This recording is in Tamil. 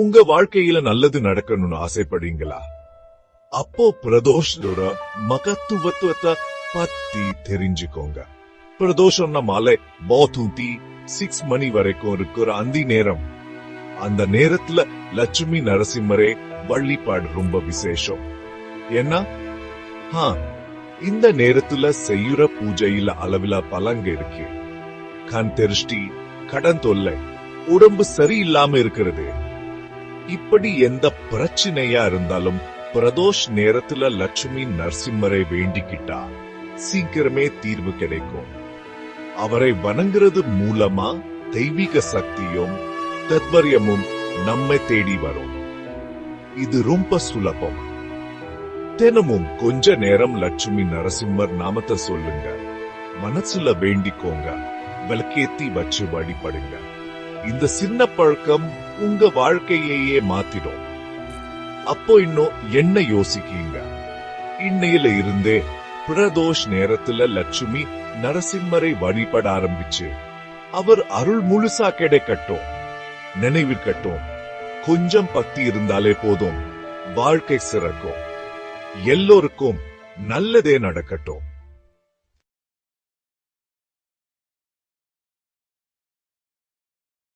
உங்க வாழ்க்கையில நல்லது நடக்கணும்னு ஆசைப்படுறீங்களா? அப்போ பிரதோஷத்தோட மகத்துவத்துவத்தை பத்தி தெரிஞ்சுக்கோங்க. பிரதோஷம்னா மாலை பாத்தூத்தி சிக்ஸ் மணி வரைக்கும் இருக்கிற அந்த நேரம். அந்த நேரத்துல லட்சுமி நரசிம்மரே வள்ளிப்பாடு ரொம்ப விசேஷம். ஏன்னா ஹா இந்த நேரத்துல செய்யுற பூஜையில அளவில பலங்க இருக்கு. கண் திருஷ்டி கடன் தொல்லை உடம்பு சரியில்லாம இருக்கிறது. இப்படி எந்த பிரச்சனையா இருந்தாலும் பிரதோஷ் நேரத்துல லட்சுமி நரசிம்மரை வேண்டிக்கிட்டா சீக்கிரமே தீர்வு கிடைக்கும். அவரை வணங்குறது மூலமா தெய்வீக சக்தியும் தத்வரியமும் நம்மை தேடி வரும். இது ரொம்ப சுலபம். தினமும் கொஞ்ச நேரம் லட்சுமி நரசிம்மர் நாமத்தை சொல்லுங்க. மனசுல வேண்டிக்கோங்க. விளக்கேத்தி வச்சு வழிபடுங்க. இந்த சின்ன பழக்கம் உங்க வாழ்க்கையையே மாத்திடும். அப்போ இன்னும் என்ன யோசிக்கீங்க? இன்னையில இருந்தே பிரதோஷ் நேரத்துல லட்சுமி நரசிம்மரை வழிபட ஆரம்பிச்சு. அவர் அருள் முழுசா கிடைக்கட்டும் நினைவிருக்கட்டும் கொஞ்சம் பக்தி இருந்தாலே போதும் வாழ்க்கை சிறக்கும். எல்லோருக்கும் நல்லதே நடக்கட்டும்.